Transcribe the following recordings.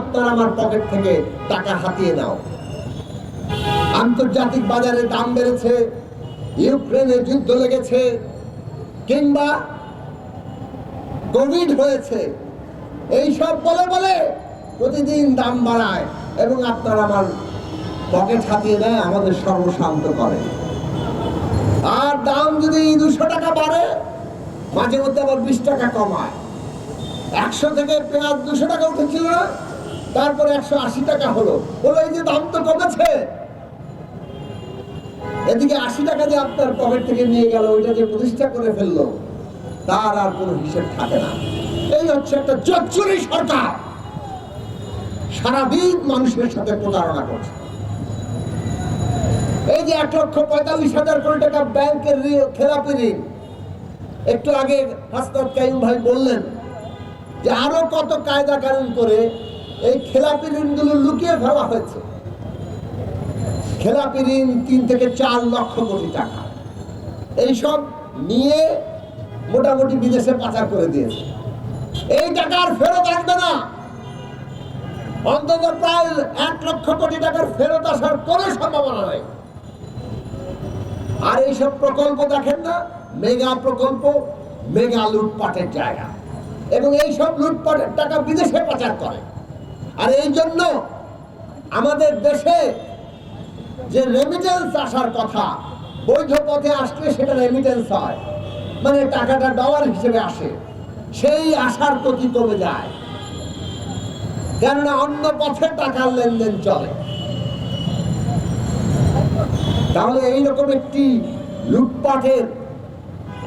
আপনার আমার পকেট থেকে টাকা হাতিয়ে নাও। আন্তর্জাতিক বাজারে দাম বেড়েছে, ইউক্রেনে যুদ্ধ লেগেছে, কিংবা কোভিড হয়েছে এই সব বলে বলে প্রতিদিন দাম বাড়ায় এবং আপনার আমার পকেট হাতিয়ে নেয়, আমাদের সর্বশান্ত করে। আর দাম যদি দুশো টাকা বাড়ে, মাঝে মধ্যে আবার বিশ টাকা কমায়। একশো থেকে পেঁয়াজ দুশো টাকা উঠেছিল না তারপরে একশো আশি টাকা হলো। বলো এই যে দাম তো কমেছে। এদিকে আশি টাকা যে আপনার পকেট থেকে নিয়ে গেল, ওইটা যে প্রতিষ্ঠা করে ফেলল। তার আর কোনো হিসেব থাকে না। এই হচ্ছে একটা জচ্চুরি সরকার। সারাদিন মানুষের সাথে প্রতারণা করছে। এই যে এক লক্ষ পঁয়তাল্লিশ হাজার কোটি টাকা ব্যাংকের খেলাপি ঋণ। একটু আগে হাসনাত কাইম ভাই বললেন যে আরও কত কায়দা কানুন করে এই খেলাপি ঋণগুলো লুকিয়ে ফেলা হয়েছে। খেলাপি ঋণ তিন থেকে চার লক্ষ কোটি টাকা। এইসব নিয়ে মোটামুটি বিদেশে পাচার করে দিয়েছে। এই টাকা আর ফেরত আসবে না। অন্তত প্রায় এক লক্ষ কোটি টাকার ফেরত আসার কোনো সম্ভাবনা নেই। আর এইসব প্রকল্প দেখেন না, মেগা প্রকল্প, মেগা লুটপাটের জায়গা। এবং এইসব লুটপাটের টাকা বিদেশে পাচার করে। আর এই জন্য আমাদের দেশে যে রেমিটেন্স আসার কথা, বৈধ পথে আসলে সেটা রেমিটেন্স হয়। মানে টাকাটা ডলার হিসেবে আসে। সেই আসার প্রতি কমে যায়। কেননা অন্য পথে টাকার লেনদেন চলে। তাহলে এইরকম একটি লুটপাটের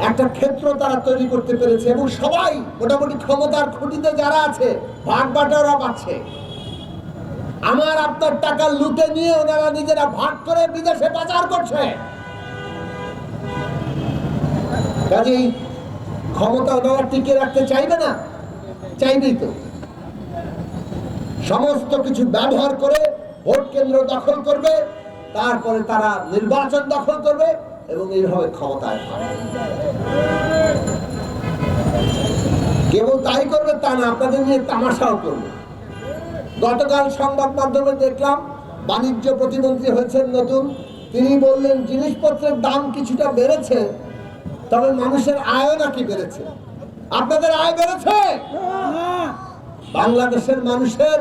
একটা ক্ষেত্র তারা তৈরি করতে পেরেছে এবং সবাই মোটামুটি ক্ষমতার খুঁটিতে যারা আছে ভাগ বাটোয়ারা পাচ্ছে। আমার আপনার টাকা লুটে নিয়ে ওনারা নিজেরা ভাগ করে বিদেশে পাচার করছে। কাজেই ক্ষমতা ওনারা টিকে রাখতে চাইবে না? চাইবেই তো। সমস্ত কিছু ব্যবহার করে ভোট কেন্দ্র দখল করবে, তারপরে তারা নির্বাচন দখল করবে এবং এইভাবে ক্ষমতায় কেবল তাই করবে তা না, আপনাদের নিয়ে তামাশাও করবে। গতকাল সংবাদ মাধ্যমে দেখলাম, বাণিজ্য প্রতিমন্ত্রী হয়েছেন নতুন। তিনি বললেন, জিনিসপত্রের দাম কিছুটা বেড়েছে, তবে মানুষের আয়ও নাকি বেড়েছে। আপনাদের আয় বেড়েছে? বাংলাদেশের মানুষের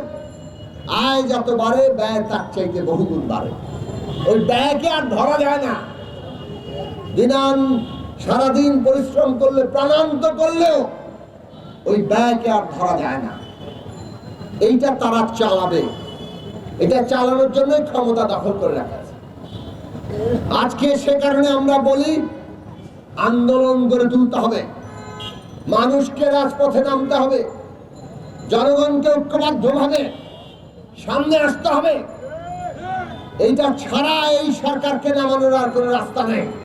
আয় যত বাড়ে, ব্যয় তার চাইতে বহুগুণ বাড়ে। ওই ব্যয়কে আর ধরা যায় না। দিনান সারাদিন পরিশ্রম করলে, প্রাণান্ত করলেও ওই ব্যয়কে আর ধরা যায় না। এইটা তারা চালাবে। এটা চালানোর জন্যই ক্ষমতা দখল করে রাখা আজকে সে কারণে আমরা বলি, আন্দোলন গড়ে তুলতে হবে। মানুষকে রাজপথে নামতে হবে। জনগণকে ঐক্যবদ্ধভাবে সামনে আসতে হবে। এইটা ছাড়া এই সরকারকে নামানোর আর কোনো রাস্তা নেই।